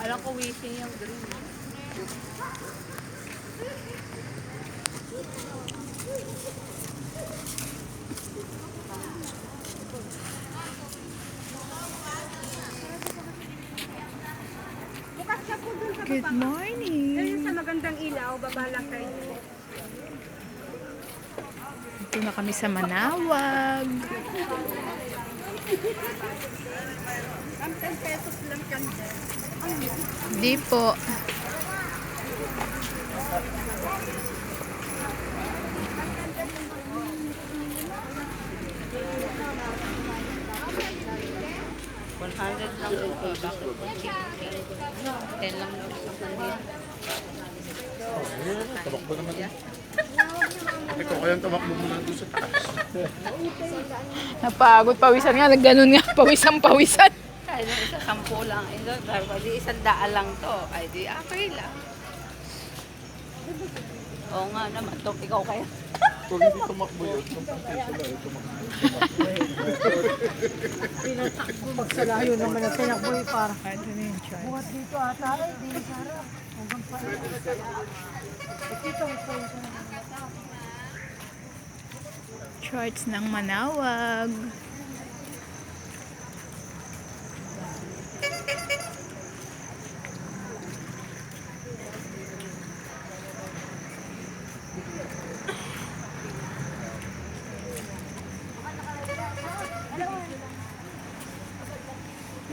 Alam ko wishing yung green. Bukas ka po dun sa Good baba. Ayun morning! sa magandang ilaw, baba lang kayo. Ito na kami sa Manawag. Ang 10 pesos lang kan dyan. Di po. Hundred lang din po. Bakit po? Ten lang daw sa kanila. Tabakbo naman. Ikaw kayang tabakbo muna doon sa taas. Napagod, pawisan nga. Ganun nga, pawisan, pawisan. Kaya nung isa, sampu lang. Ito, dahil di isang daan lang to. Ay, di okay lang. Oo nga naman. To, ikaw kaya. Kung hindi tumakbo yun, 10 piso lang. eh, tumakbo. Magsalayo naman ang tinakbo eh, para. Ano yung? Buhat dito ata, eh, di Sara. Hanggang pa. Ito, ito, ito. Charts ng Manawag.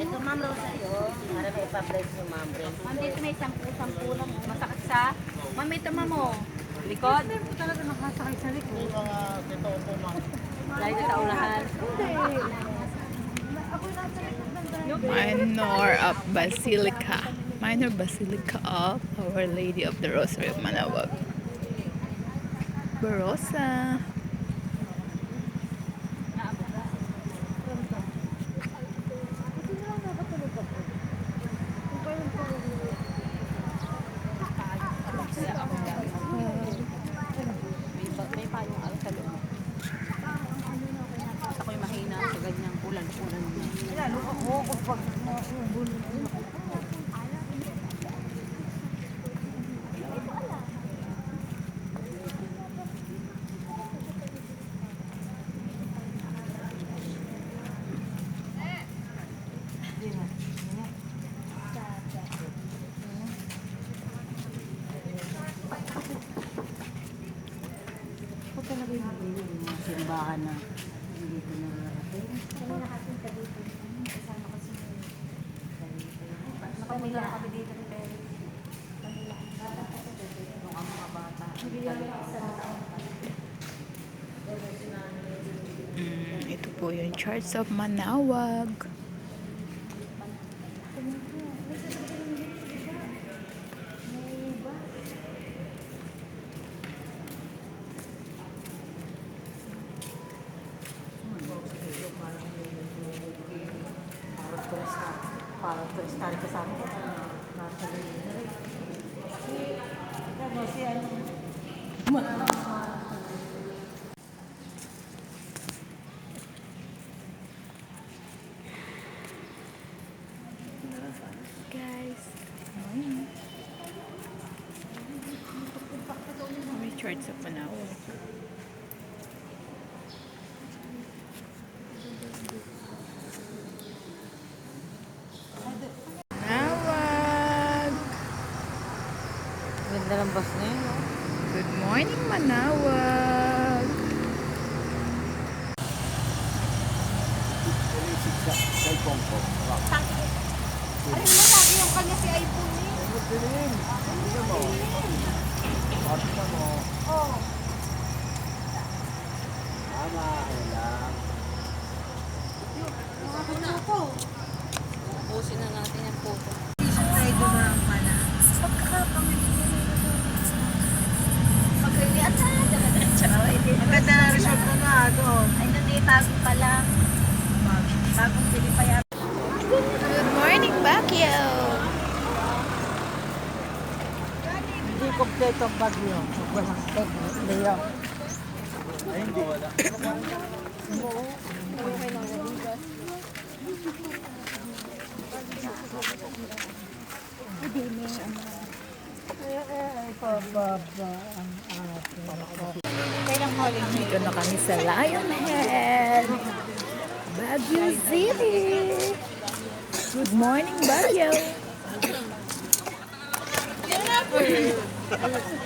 Ito ma'am Rosa yun. Para may pa-press nyo ma'am. Ma'am dito may sampu-sampu lang. Masakit sa... Ma'am ito ma'am oh. Likod. Talaga nakasakay sa likod. Dahil sa unahan. Minor of Basilica. Minor Basilica of Our Lady of the Rosary of Manawag. Barossa. May, ba- may payong al sa loob. Ako'y mahina sa ganyang ulan-ulan na. Lalo ako kapag maubun. Simbahan na. Hindi ko nararating. Nakamila kami dito ni Perry. Nung ang mga bata. Mm, ito po yung charts of Manawag. Para turista. Para turista rin kasama ko. Nasa linya rin. Ano si ano? Guys, morning. Charts of Manawag. Manawag! Ganda ng bus na yun. Good morning, Manawag! Cellphone ko. Ano naman lagi yung kanya si iPhone eh. Oh. Tama, lang. Mga ko. Ubusin na natin yung photo. Ay, dumang. Ang bagyo. Walang tag, Leo. Eh, eh, ay, pababa ang ating. Dito na kami sa Lionhead. Baguio City. Good morning, Baguio. Ah.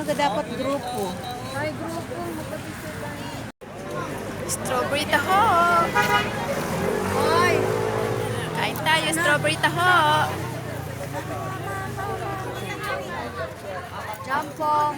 Ano ka dapat grupo? Strawberry taho. Hoy! Kain tayo, strawberry taho. Jampong.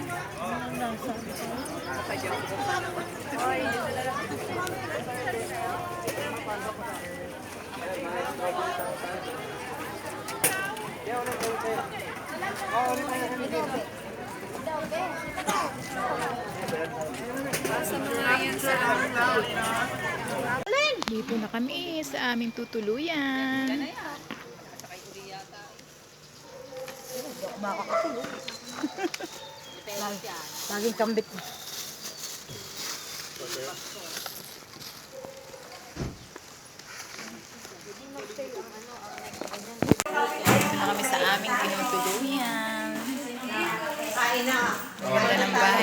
Dito na kami sa aming tutuluyan. Laging kambit. Dito na kami sa aming tinutuluyan. Ganda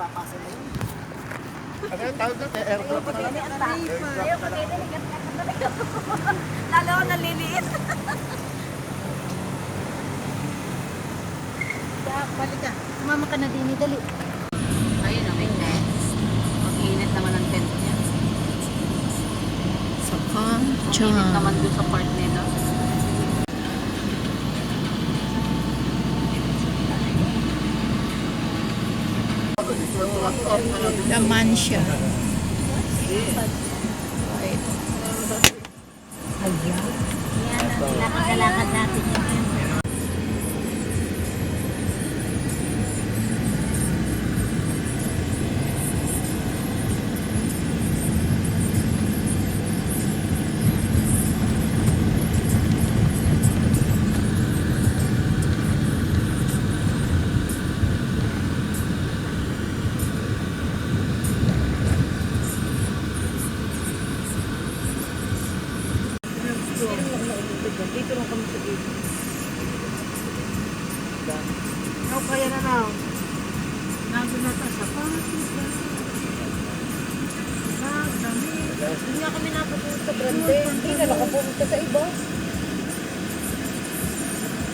na picture. Ano yung tawag doon? Eh, Airport pa lang. Lalo ako naliliit. Balik ka. Sumama ka na din, dali. Ayun ang next. Mag-init naman ang tent niya. Sa Init naman doon sa part nila. Laman siya. Wait. Nakakalakad natin yun. Dito lang kami sa dito. Ano kaya na na? Nandun na tayo sa patis. Hindi nga kami napapunta sa Grande. Hindi na nakapunta sa iba.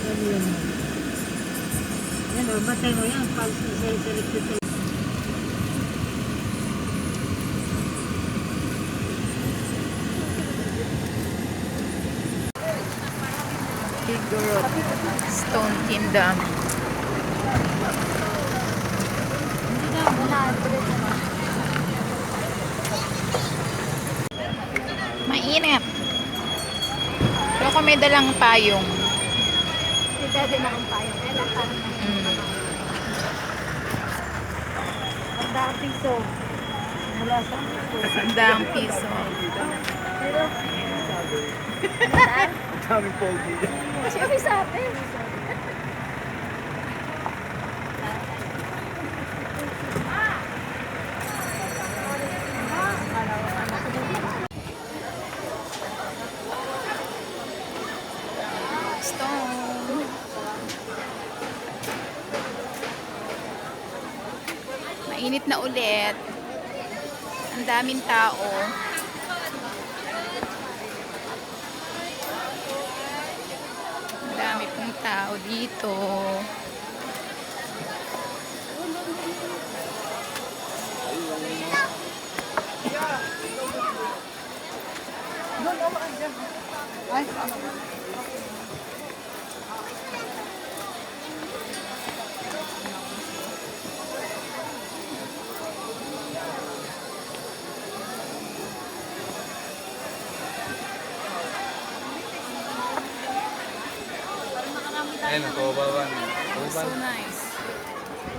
Yan yun. Yan o, batay mo yan. Pag isa-isa Igorot. Stone Kingdom. Mainit. Pero kung may dalang payong. Na kung tayo. Kaya lang parang Mm. Ang daang piso. Mula sa Sandang piso. Daming pogi. Siyempre sabi. Stone. Mainit na ulit. Ang daming tao. Ang pong tao dito. Ayun, ang kawabawan. So nice.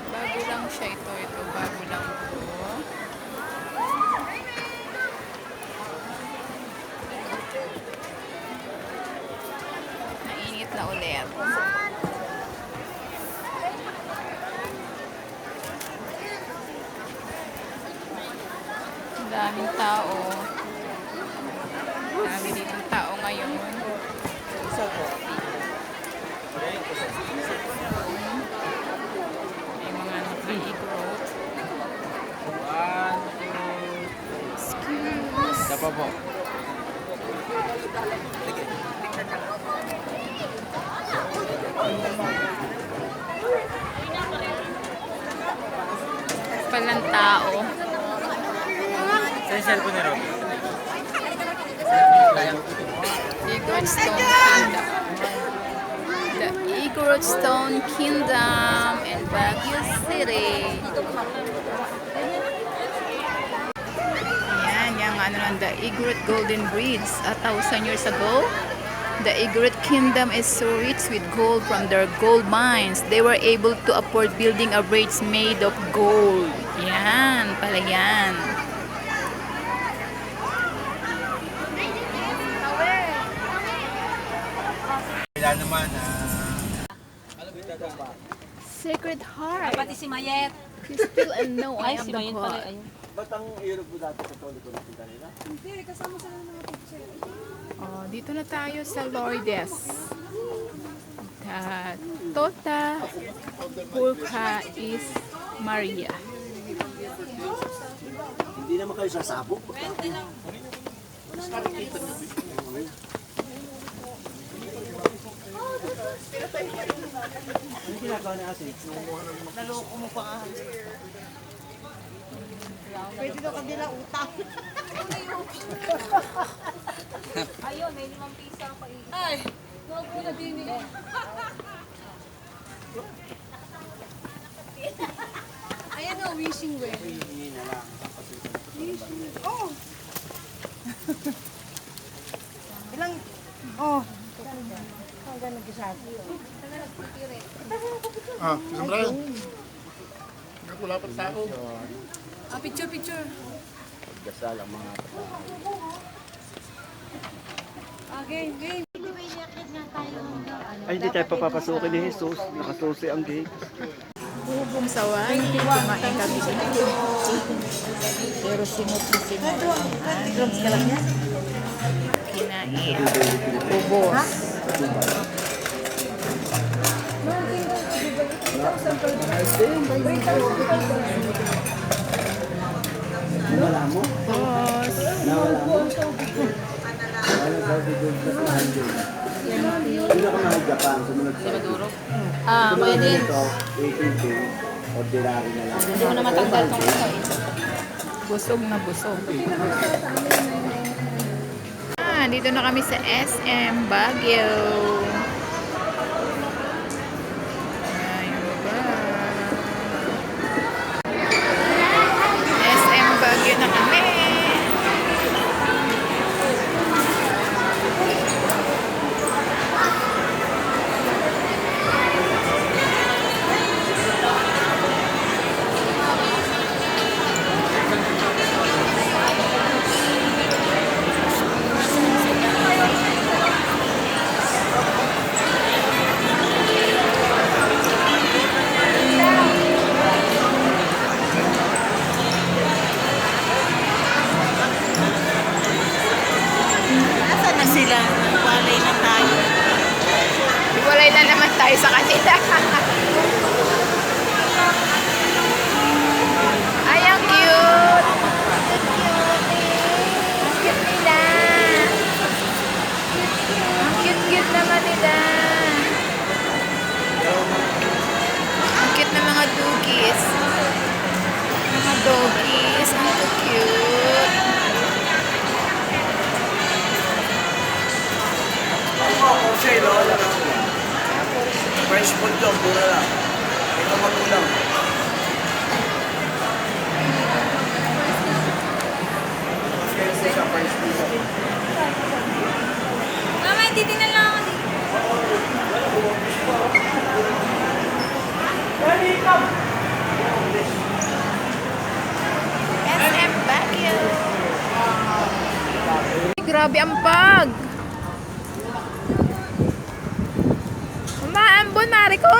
Bago lang siya ito. Ito, bago lang ito. Mainit na ulit. Ang daming tao. Po. Palang tao. Sa cellphone Robby. Igorot Stone Kingdom. The Igorot Stone Kingdom in Baguio City. Yung ano lang, the Igorot Golden Bridge. A thousand years ago, the Igorot Kingdom is so rich with gold from their gold mines. They were able to afford building a bridge made of gold. Yan, pala yan. Kailan naman, ah... Sacred Heart. Pati si Mayet. You still and know I Ay, am si the Mayet pala. God. Ayun. Ba't ang Europe mo dati katoliko na pinta nila? Oh, dito na tayo sa Lourdes. Uh, Tota Pulka is Maria. Hindi naman kayo sasabog. Ano ginagawa ni Ate? Naloko mo pa Pwede daw kanila utang. Ayun, may limang piso pa Ay! Huwag mo na din eh. Ayan o, wishing well. Hindi na lang. Oh! Ilang... Oh! Ang ganun kisabi. Ah, isang Brian. Wala pa tao. Ah, picture, picture. Gasal ang mga Ah, game, game. Ay, hindi tayo papapasukin ni Jesus. Nakasusi ang gate. Bubong sawa, hindi kumain kami dito. Pero simot na simot. Kinain. Bubos. Nawala Wala daw bigod sa 200. Pinakamahal Japan, sumunod sa Ah, kaya din. Ito, 18K. Ordinary na lang. Hindi ko na matanggal tong ito eh. Busog na busog. Ah, dito na kami sa SM Baguio.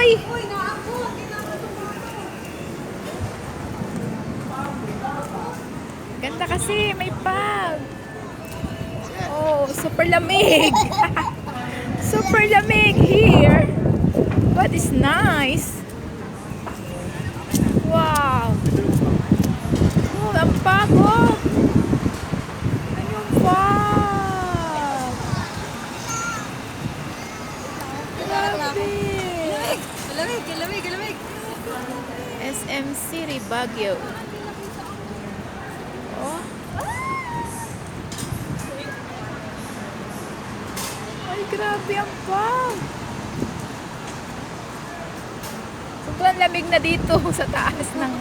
Marikoy. Uy, naakot. Ganda kasi, may pag. Oh, super lamig. super lamig here. But it's nice. Wow. Oh, ang pag, oh. Ayun pag. Grabe. Galamig, galamig. SM City, Baguio. Oh. Ay, grabe ang pang. Sobrang lamig na dito sa taas ng...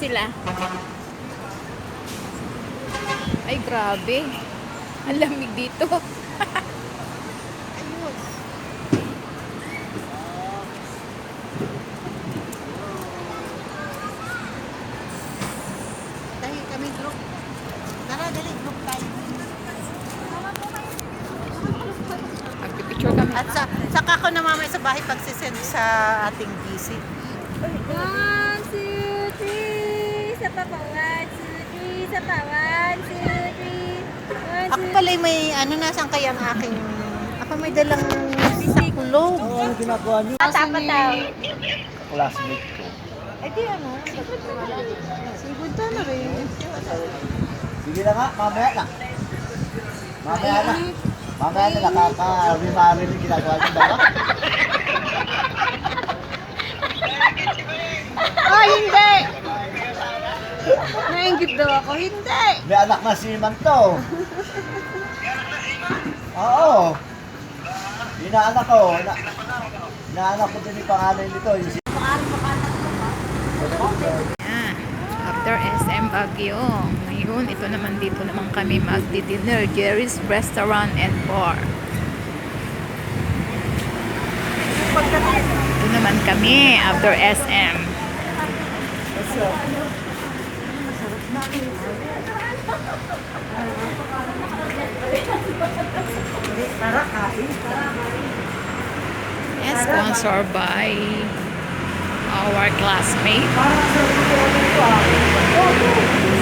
sila. Ay, grabe. Ang lamig dito. Ayun. Dahil kami group. Tara, dali, group tayo. Magpipicture kami. At sa, saka ko na mamaya sa bahay pagsisend sa ating GC. One, two, three. Isa pa pa. One, two, three. Isa pa. One, two, three. One, Ako pala may ano, nasan kaya ang aking... Ako may dalang sakulog. Ano, ano ginagawa niyo? Pataw. Classmate ko. Eh di ano? Sigurta na rin. Sige na nga, mamaya na. Mamaya na. Mamaya na, nakaka-remari yung ginagawa niyo ba? Ah, hindi! Nainggit daw ako. Hindi! May anak na si Iman to. Oo. Inaanak ko. Na, inaanak ko din yung pangalan nito. Yung si Yan. After SM Baguio. Ngayon, ito naman dito naman kami magdi-dinner. Jerry's Restaurant and Bar. Ito naman kami after SM. Yes, sponsored by our classmate.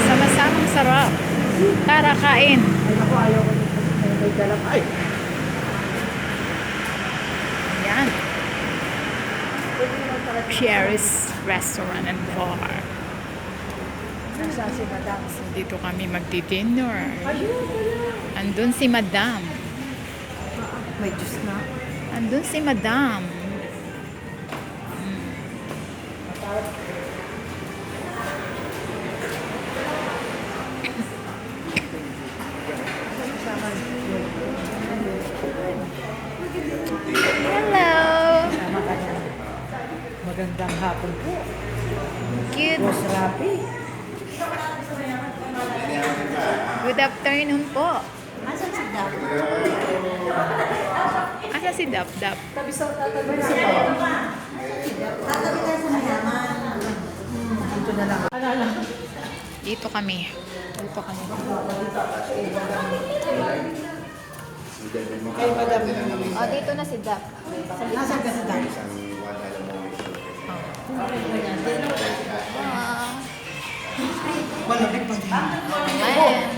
Sama-samang sarap. Tara, kain. Yan. Cherry's Restaurant and Bar. So, dito kami magdi-dinner. Andun si Madam. May Diyos na. Andun si Madam. Hello. Magandang hapon po. Cute. Boss Rapi. Good afternoon po. Asan si Dap? Asa si Dap Dap? Tatabi tayo sa mayaman. Hmm, dito na lang. Ano, ano? Dito kami. Dito kami. Kay Madam. Oh, dito na si Dap. Nasaan ka si Dap? Ayan.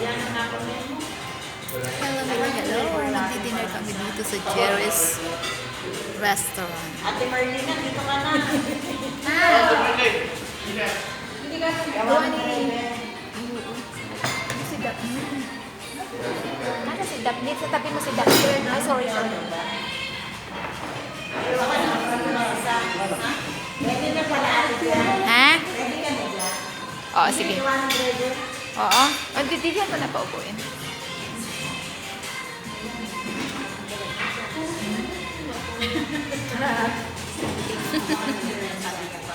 Hello, hello, hello. Nagdi-dinner kami dito sa Jerry's Restaurant. Ate Marlene, dito ka na. Si Daphne. Ano si Daphne? Sa tabi mo si Daphne. Ay, sorry, sorry. Ha? Oo, sige. Oo. Bibigyan ko na pa upuin.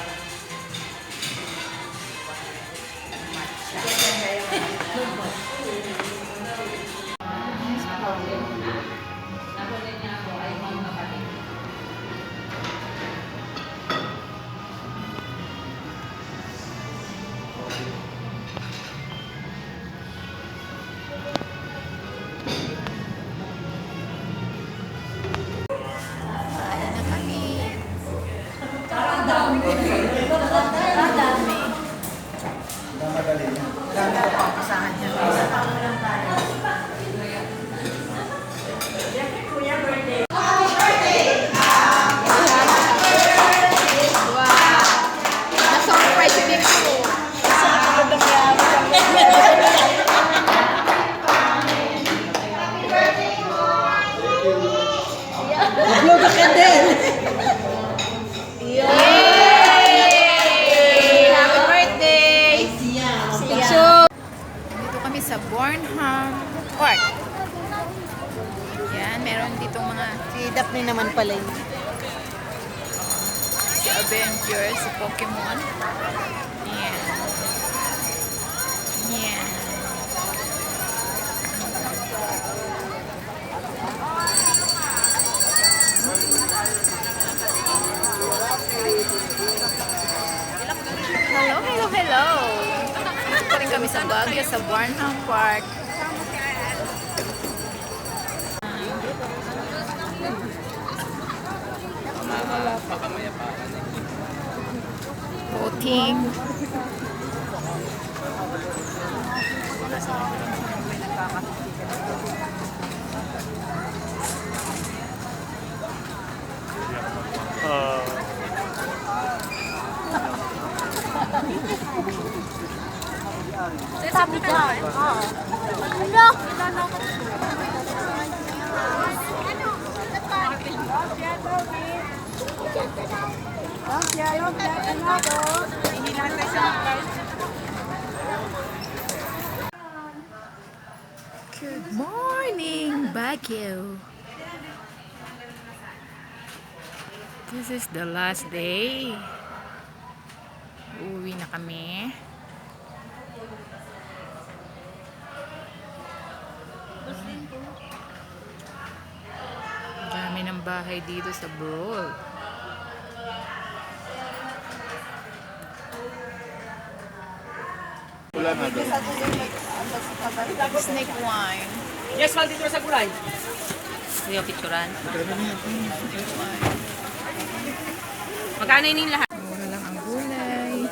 sa Baguio, sa Barnham Park. Boating. Sabi ka. Ano? Good morning, Baguio. This is the last day. Uwi na kami. Dami ng bahay dito sa Brol. Wala na doon. Snake wine. Kuya, picturan. Magkano yun yung lahat? Mura lang ang gulay.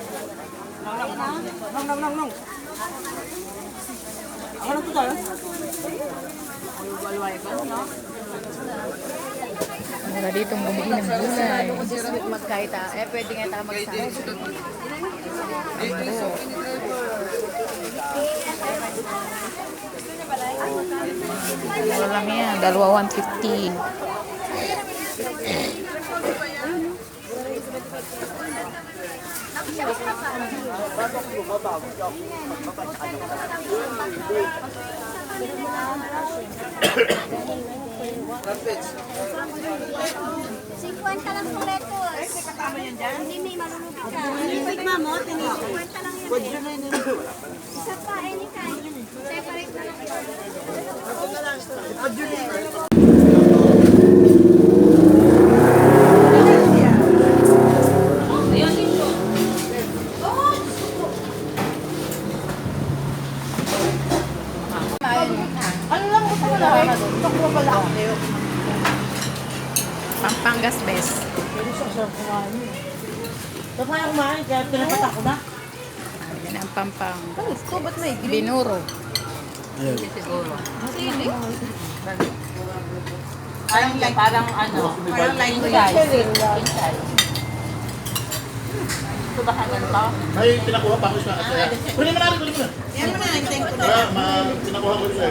Mura dito bumili ng gulay. Magkahit ah. Eh, pwede nga tayo magsama. Mura lang yan. Dalawa 150. 50 lang po lettuce. Ay, may kasama yan dyan? Hindi, may malulugi ka. Wait, ma'am, oh, tingin. 50 lang yan. Isa pa, anytime. Separate na lang yun. Parang line inside. Ito ba ka ganito? May pinakuha pa ako kaya. Kunin mo na rin, kunin mo na. Yan mo na, hintayin ko na. Ma, pinakuha ko siya.